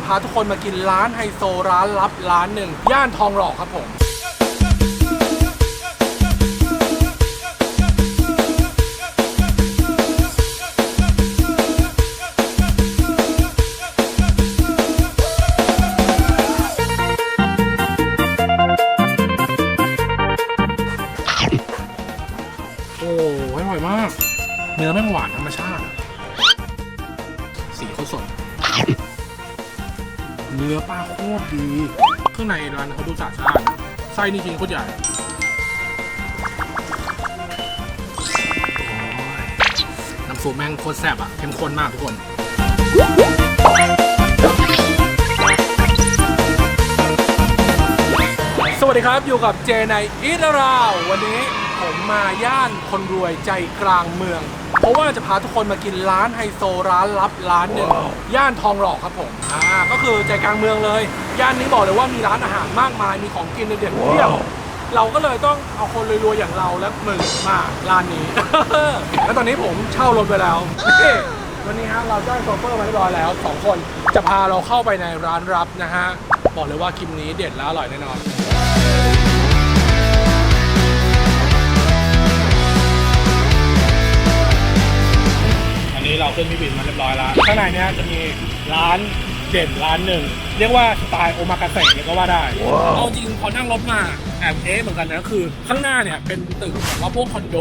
จะพาทุกคนมากินร้านไฮโซร้านลับร้านหนึ่งย่านทองหล่อครับผม โอ้อร่อยมาก เนื้อแม่งหวานธรรมชาติอะสีเขาสด เนื้อปลาโคตรดี ข้างในร้านเขาดูสะอาดสะอาดนะไส้นี่จริงโคตรใหญ่น้ำซุปแม่งโคตรแซ่บอะเข้มข้นมากทุกคนสวัสดีครับ อยู่กับเจในอีทราววันนี้ มมาย่านคนรวยใจกลางเมือง เพราะว่าจะพาทุกคนมากินร้านไฮโซร้านลับร้านหนึ่งย่านทองหล่อครับผมอ่าก็คือใจกลางเมืองเลย ย่านนี้บอกเลยว่ามีร้านอาหารมากมายมีของกินเด็ดๆเพียบเราก็เลยต้องเอาคนรวยๆอย่างเราและมึงมาร้านนี้ แล้วตอนนี้ผมเช่ารถไปแล้วนี่วันนี้ฮะเราจ้างโชเฟอร์มาเรียบร้อยแล้วสองคนจะพาเราเข้าไปในร้านรับนะฮะบอกเลยว่าคลิปนี้เด็ดและอร่อยแน่นอน นนี้เราขึ้นพี่บินมาเรียบร้อยแล้วข้างในเนี้ยจะมีร้านเด่นร้านหนึ่ง เรียกว่าสไตล์โอมากาเสะเลยก็ว่าได้ เอาจริงพอนั่งรถมาแอบเอ๊ะเหมือนกันนะคือ ข้างหน้าเนี่ยเป็นตึกแบบว่าพวกคอนโด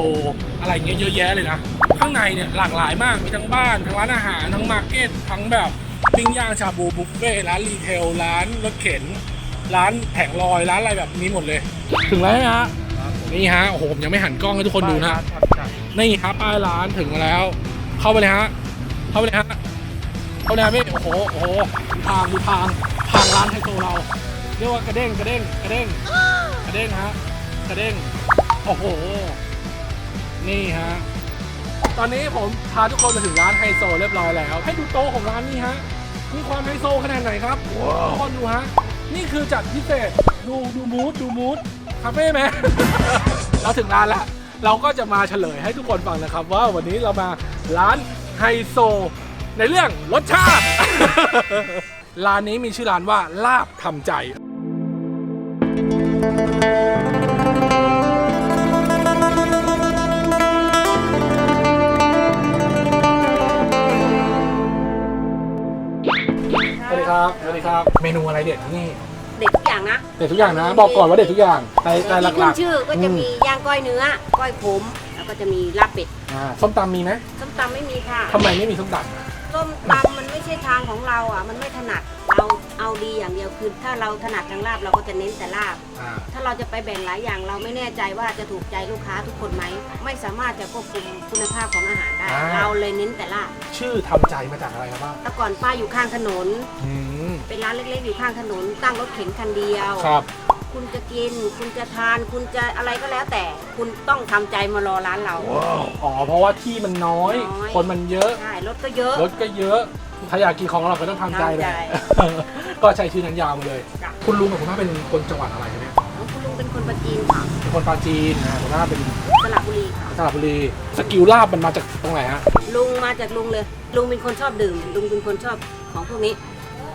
อะไรเงี้ยเยอะแยะเลยนะ ข้างในเนี่ยหลากหลายมากมีทั้งบ้านทั้งร้านอาหารทั้งมาร์เก็ตทั้งแบบปิ้งย่างชาบูบุฟเฟ่ต์ร้านรีเทลร้านรถเข็น ร้านแผงลอยร้านอะไรแบบนี้หมดเลย ถึงแล้วนะฮะนี่ฮะโอ้โหผมยังไม่หันกล้องให้ทุกคนดูนะนี่ครับป้ายร้านถึงมาแล้ว เข้าไปเลยฮะ เข้าไปเลยฮะ เข้าไปเลยฮะพี่ โอ้โห โอ้โหดูทางดูทางทางร้านไฮโซเรา เรียกว่ากระเด้งกระเด้งกระเด้งกระเด้งฮะ กระเด้ง โอ้โห นี่ฮะ ตอนนี้ผมพาทุกคนมาถึงร้านไฮโซเรียบร้อยแล้ว ให้ดูโต๊ะของร้านนี้ฮะ มีความไฮโซขนาดไหนครับทุกคนดูฮะ นี่คือจัดพิเศษ ดูดูมูดดูมูดคาเฟ่ไหม เราถึงร้านแล้ว เราก็จะมาเฉลยให้ทุกคนฟังนะครับ ว่าวันนี้เรามาร้านไฮโซ ในเรื่องรสชาติ ร้านนี้มีชื่อร้านว่าลาบทำใจ สวัสดีครับ สวัสดีครับ เมนูอะไรเด็ดที่นี่ อย่างนะ เด็ดทุกอย่างนะ บอกก่อนว่าเด็ดทุกอย่างในในหที่ขึ้ลันกชื่อก็จะมีย่างก้อยเนื้อ ก้อยขม แล้วก็จะมีลาบเป็ด ๆอ่าส้มตำมีไหมส้มตำไม่มีค่ะ ทำไมไม่มีส้มตำอะส้มตำมันไม่ใช่ทางของเราอะ มันไม่ถนัด เราเอาดีอย่างเดียวคือ ถ้าเราถนัดทางลาบเราก็จะเน้นแต่ลาบ อ่าถ้าเราจะไปแบ่งหลายอย่างเราไม่แน่ใจว่าจะถูกใจลูกค้าทุกคนไหม ไม่สามารถจะควบคุมคุณภาพของอาหารได้ เราเลยเน้นแต่ลาบ ชื่อทำใจมาจากอะไรครับบ้างแต่ก่อนป้าอยู่ข้างถนน อืม เป็นร้านเล็กๆ อยู่ข้างถนน ตั้งรถเข็นคันเดียว ครับ คุณจะกิน คุณจะทาน คุณจะอะไรก็แล้วแต่ คุณต้องทำใจมารอร้านเรา อ๋อ เพราะว่าที่มันน้อย น้อย คนมันเยอะ ใช่รถก็เยอะ รถก็เยอะ ถ้าอยากกินของเราก็ต้องทำใจเลยทำใจ ก็ใช้ชื่อนั้นยาวมาเลย จ้ะคุณลุงกับคุณป้าเป็นคนจังหวัดอะไรกันเนี่ยคุณลุงเป็นคนประจีนค่ะเป็นคนปราจีนนะคุณป้าเป็นสระบุรีค่ะ สระบุรี สกิลลาบมันมาจากตรงไหนฮะ ลุงมาจากลุงเลย ลุงเป็นคนชอบดื่ม ลุงเป็นคนชอบของพวกนี้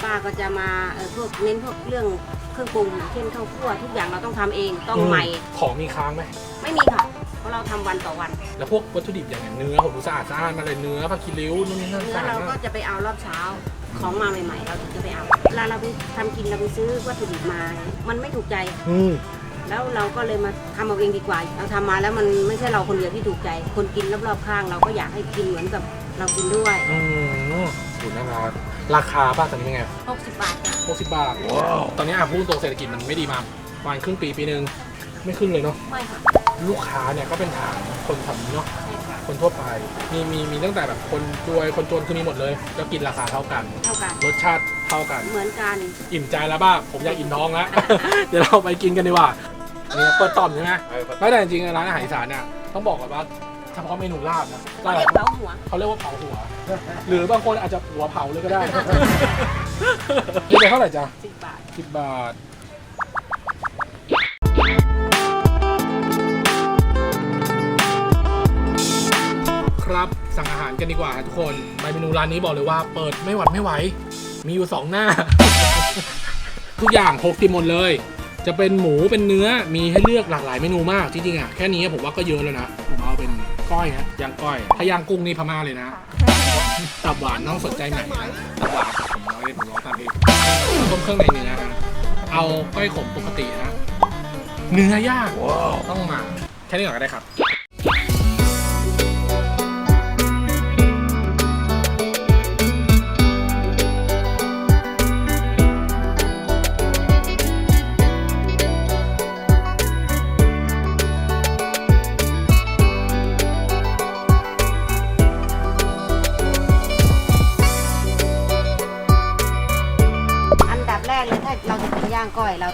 ป้าก็จะมาเออพวกเน้นพวกเรื่องเครื่องปรุงอย่างเช่นข้าวคั่วทุกอย่างเราต้องทำเองต้องใหม่ ของมีค้างไหม ไม่มีค่ะ เพราะเราทำวันต่อวัน แล้วพวกวัตถุดิบอย่างเนื้อผมดูสะอาดสะอาดมาเลยเนื้อผักคีริ้วนู่นนี่นั่นเนื้อสะอาดเราก็มากจะไปเอารอบเช้าของมาใหม่ๆ เราถึงจะไปเอาเวลาเราไปทำกินเราไปซื้อวัตถุดิบมา มันไม่ถูกใจ อืมแล้วเราก็เลยมาทำเอาเองดีกว่า เราทำมาแล้วมันไม่ใช่เราคนเดียวที่ถูกใจ คนกินรอบๆข้าง เราก็อยากให้กินเหมือนกับเรากินด้วย อืมสูตรน่ารัก ราคาบ้างตอนนี้เป็นไง60 บาทค่ะ60 บาท ตอนนี้อะพูดตรงเศรษฐกิจมันไม่ดีมาประมาณครึ่งปีปีหนึ่งไม่ขึ้นเลยเนาะ ไม่ค่ะลูกค้าเนี่ยก็เป็นฐานคนทำเนาะใช่ค่ะคนทั่วไป มีมีมีตั้งแต่แบบคนรวยคนจนคือมีหมดเลย ก็กินราคาเท่ากัน เท่ากันรสชาติเท่ากัน เหมือนกันอิ่มใจแล้วบ้างผมอยากอิ่มท้องแล้ว เดี๋ยวเราไปกินกันดีกว่าเนี่ยเปิดต่อมใช่ไหมไม่แต่จริงๆร้านอาหารอีสานเนี่ยต้องบอกก่อนว่า เฉพาะเมนูลาบนะเราเรียกเผาหัว เขาเรียกว่าเผาหัว หรือบางคนอาจจะหัวเผาเลยก็ได้ นี่ไปเท่าไหร่จ๊ะ10บาท สิบบาท ครับสั่งอาหารกันดีกว่าทุกคนไปเมนูร้านนี้บอกเลยว่าเปิดไม่หวัดไม่ไหว มีอยู่สองหน้า ทุกอย่างครบทีมหมดเลย จะเป็นหมูเป็นเนื้อมีให้เลือกหลากหลายเมนูมากจริงๆอะแค่นี้ผมว่าก็เยอะแล้วนะผมเอาเป็น ก้อยฮะย่างก้อย ถ้าย่างกุ้งนี่พม่าเลยนะ ตับหวานน้องสนใจไหนนะตับหวานผมร้อยผมร้อยตามเองต้มเครื่องในเนื้อฮะเอาก้อยขมปกติฮะเนื้อย่างต้องมาแค่นี้ก่อนก็ได้ครับ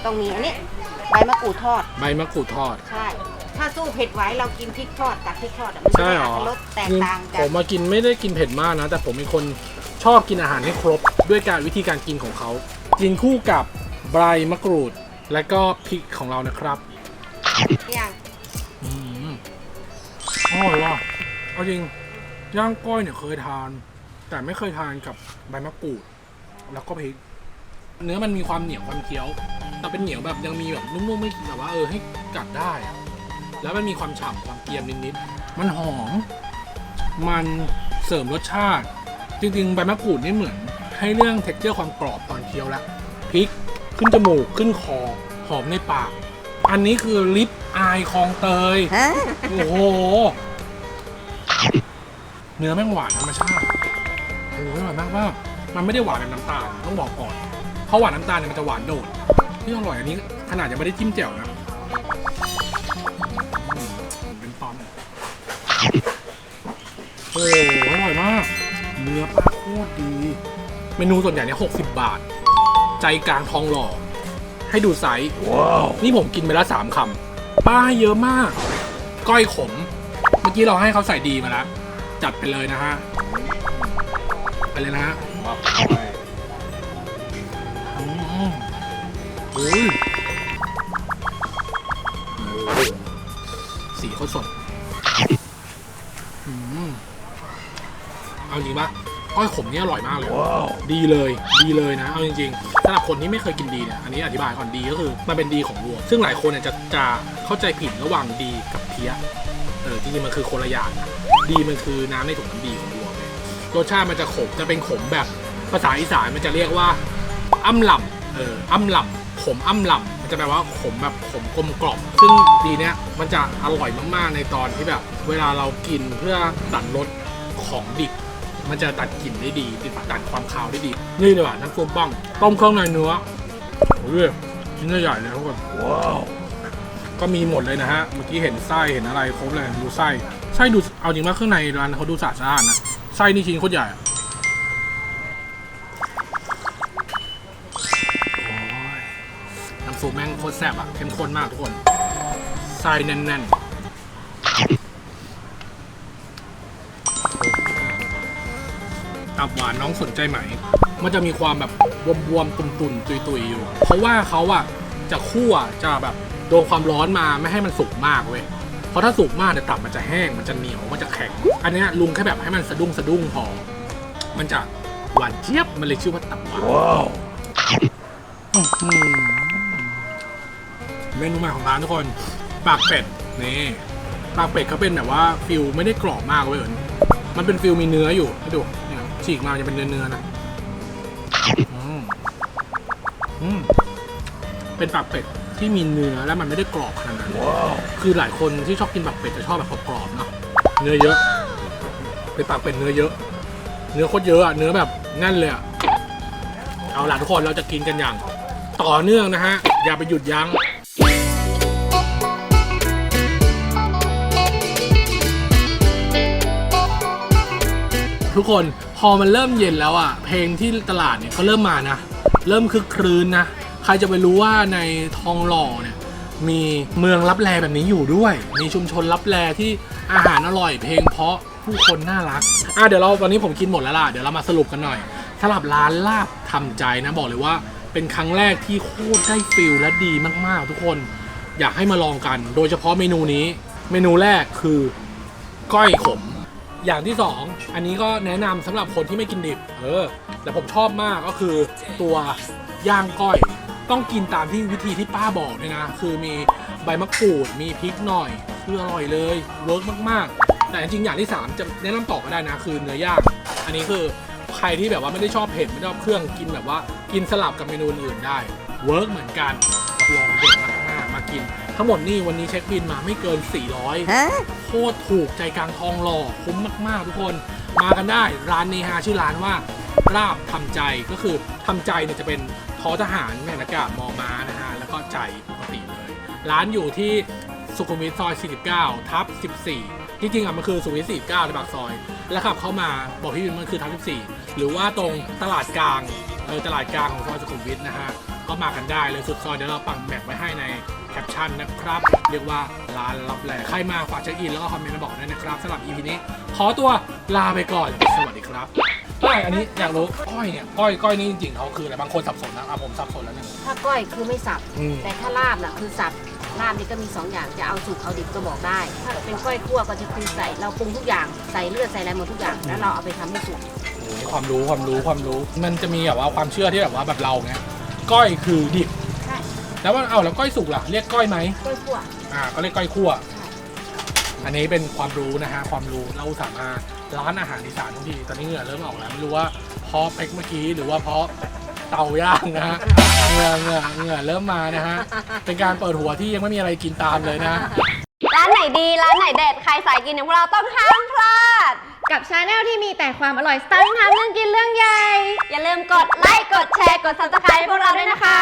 ต้องมีอันนี้ใบมะกรูดทอด ใบมะกรูดทอด ใช่ ถ้าสู้เผ็ดไหวเรากินพริกทอดกับพริกทอดอะมันจะใช่ได้เหรอัอตรสแตกต่างกัผนมมากินไม่ได้กินเผ็ดมากนะ แต่ผมเป็นคนชอบกินอาหารให้ครบ ด้วยการวิธีการกินของเขา กินคู่กับใบมะกรูด และก็พริกของเรานะครับย่างอืมอร่อยว่ะเอาจริงย่างก้อยเนี่ยเคยทาน แต่ไม่เคยทานกับใบมะกรูด แล้วก็พริก เนื้อมันมีความเหนียวความเคี้ยว แต่เป็นเหนียวแบบยังมีแบบนุ่มๆไม่แบบว่าเออให้กัดได้อะแล้วมันมีความฉ่ำความเกรียมนิดๆมันหอม มันเสริมรสชาติ จริงๆใบมะกรูดนี่เหมือน ให้เรื่องเท็กเจอร์ความกรอบตอนเคี้ยวแล้วพริกขึ้นจมูกขึ้นคอหอมในปาก อันนี้คือลิปอายคลองเตย โอ้โห เนื้อแม่งหวานธรรมชาติโอ้โหอร่อยมากมากมันไม่ได้หวานแบบน้ำตาลต้องบอกก่อนเพราะหวานน้ำตาลเนี่ยมันจะหวานโดด ที่อร่อยอันนี้ ขนาดยังไม่ได้จิ้มแจ่วนะอืมเป็นตอนโอ้โหอร่อยมาก เนื้อปลาโคตรดี เมนูส่วนใหญ่เนี่ยหกสิบบาท ใจกลางทองหล่อ ให้ดูไซส์นี่ผมกินไปแล้วสามคำป้าให้เยอะมาก ก้อยขม เมื่อกี้เราให้เขาใส่ดีมาแล้ว จัดไปเลยนะฮะ ไปเลยนะฮะอื สีเขาสดอืมเอาจริงปะก้อยขมนี่อร่อยมากเลย ดีเลย ดีเลยนะ เอาจริงๆสำหรับคนที่ไม่เคยกินดีเนี่ย อันนี้อธิบายก่อนดีก็คือมันเป็นดีของวัวซึ่งหลายคนเนี่ยจะจะเข้าใจผิดระหว่างดีกับเพี้ย เออจริงๆมันคือคนละอย่างนะดีมันคือน้ำในถุงน้ำดีของวัวเลยรสชาติมันจะขม จะเป็นขมแบบภาษาอีสานมันจะเรียกว่าอ้ำหล่ำเอออ้ำหล่ำข มอ้ำหล่ำมันจะแปลว่าขมแบบขมกลมกล่อมซึ่งดีเนี้ยมันจะอร่อยมากๆในตอนที่แบบ เวลาเรากินเพื่อตัดรสของดิบมันจะตัดกลิ่นได้ดีตัดความคาวได้ดี นี่เลยว่ะน้ำซุปบ้อง ต้มเครื่องในเนื้อโอ้ยชิ้นใหญ่ๆเลยทุกคนก็มีหมดเลยนะฮะ เมื่อกี้เห็นไส้เห็นอะไรครบเลยดูไส้ไส้ดูเอาจริงมากเครื่องในร้านเขาดูสะอาดๆนะไส้นี่ชิ้นโคตรใหญ่ ซุปแม่งโคตรแซ่บอะเข้มข้นมากทุกคนไส้แน่นๆตับหวานน้องสนใจไหม มันจะมีความแบบบวมๆ ตุ่นๆ ตุยๆ อยู่ เพราะว่าเขาอะจะคั่วจะแบบโดนความร้อนมาไม่ให้มันสุกมากเว้ย เพราะถ้าสุกมากเนี่ยตับมันจะแห้ง มันจะเหนียว มันจะแข็ง อันเนี้ยลุงแค่แบบให้มันสะดุ้งสะดุ้งพอ มันจะหวานเจี๊ยบ มันเลยชื่อว่าตับหวานอื้อหือ เมนูใหม่ของร้านทุกคน ปากเป็ด นี่ ปากเป็ดเขาเป็นแบบว่าฟิลไม่ได้กรอบมากเว้ยเอิญมันเป็นฟิลมีเนื้ออยู่ให้ดูเนี่ยฉีกมาจะเป็นเนื้อเนื้อๆนะอืมอืมเป็นปากเป็ดที่มีเนื้อแล้วมันไม่ได้กรอบขนาดนั้น คือหลายคนที่ชอบกินปากเป็ดจะชอบแบบกรอบๆเนาะ เนื้อเยอะ เป็นปากเป็ดเนื้อเยอะ เนื้อโคตรเยอะอะเนื้อแบบแน่นเลยอะเอาล่ะทุกคนเราจะกินกันอย่าง ต่อเนื่องนะฮะ อย่าไปหยุดยั้ง ทุกคนพอมันเริ่มเย็นแล้วอะเพลงที่ตลาดเนี่ยก็เริ่มมานะ เริ่มคึกครื้นนะ ใครจะไปรู้ว่าในทองหล่อเนี่ยมีเมืองรับแลแบบนี้อยู่ด้วย มีชุมชนรับแลที่อาหารอร่อย เพลงเพราะผู้คนน่ารักอะเดี๋ยวเราวันนี้ผมกินหมดแล้วล่ะเดี๋ยวเรามาสรุปกันหน่อยสำหรับร้านลาบทำใจนะบอกเลยว่าเป็นครั้งแรกที่โคตรได้ฟิลและดีมากๆ ทุกคนอยากให้มาลองกัน โดยเฉพาะเมนูนี้ เมนูแรกคือ ก้อยขม อย่างที่สองอันนี้ก็แนะนำสำหรับคนที่ไม่กินดิบ เออ แต่ผมชอบมากก็คือตัวย่างก้อย ต้องกินตามที่วิธีที่ป้าบอกเลยนะ คือมีใบมะกรูดมีพริกหน่อยคืออร่อยเลยเวิร์กมากๆ แต่จริงๆอย่างที่ 3 จะแนะนำต่อก็ได้นะ คือเนื้อย่าง อันนี้คือใครที่แบบว่าไม่ได้ชอบเผ็ดไม่ชอบเครื่องกินแบบว่า กินสลับกับเมนูอื่นได้เวิร์กเหมือนกันรับรองเด็ดมากๆมากิน ทั้งหมดนี่วันนี้เช็คบินมาไม่เกิน 400โคตรถูกใจกลางทองหล่อคุ้มมากๆ ทุกคนมากันได้ร้านนี้ฮะชื่อร้านว่าราบทำใจก็คือทำใจเนี่ยจะเป็นทอทหารแม่นากาศมอม้านะฮะแล้วก็ใจปกติเลย ร้านอยู่ที่สุขุมวิทซอย 49 ทับ 14 จริงๆอะมันคือสุขุมวิท 49 ในปากซอย แล้วขับเข้ามาบอกพี่วินมันคือทับ 14 หรือว่าตรงตลาดกลางเออตลาดกลางของซอยสุขุมวิทนะฮะก็มากันได้เลยสุดซอยเดี๋ยวเราปังแมปไว้ให้ใน แคปชั่นนะครับ เรียกว่าร้านรับแลใครมาฝากเช็คอินแล้วก็คอมเมนต์มาบอกด้วยนะครับสำหรับ EP นี้ ขอตัวลาไปก่อน สวัสดีครับก้อยอันนี้อยากรู้ก้อยเนี่ยก้อยก้อยนี่จริงๆเขาคืออะไรบางคนสับสนนะอะผมสับสนแล้วเนี่ย ถ้าก้อยคือไม่สับ อืม แต่ถ้าลาบน่ะคือสับลาบนี่ก็มีสองอย่างจะเอาสุกเอาดิบก็บอกได้ ถ้าเป็นก้อยคั่วก็จะคือใส่เราปรุงทุกอย่างใส่เลือดใส่อะไรหมดทุกอย่างแล้วเราเอาไปทำให้สุกโอ้โหความรู้ความรู้ความรู้ มันจะมีแบบว่าความเชื่อที่แบบว่าแบบเราไงก้อยคือดิบใช่ แล้วว่าเอาแล้วก้อยสุกล่ะ เรียกก้อยไหมก้อยคั่วอ่าก็เรียกก้อยคั่ว อันนี้เป็นความรู้นะฮะความรู้เราสามารถร้านอาหารอีสานทุกทีตอนนี้เหงื่อเริ่มออกแล้วไม่รู้ว่าเพราะเป็กเมื่อกี้หรือว่าเพราะเตาย่างนะฮะเหงื่อเหงื่อเหงื่อเริ่มมานะฮะเป็นการเปิดหัวที่ยังไม่มีอะไรกินตามเลยนะ ร้านไหนดี ร้านไหนเด็ด ใครสายกินอย่างพวกเราต้องห้ามพลาด กับชาแนลที่มีแต่ความอร่อยสไตล์ทำเรื่องกินเรื่องใหญ่ อย่าลืมกดไลค์ กดแชร์ กด subscribe ให้พวกเราด้วยนะคะ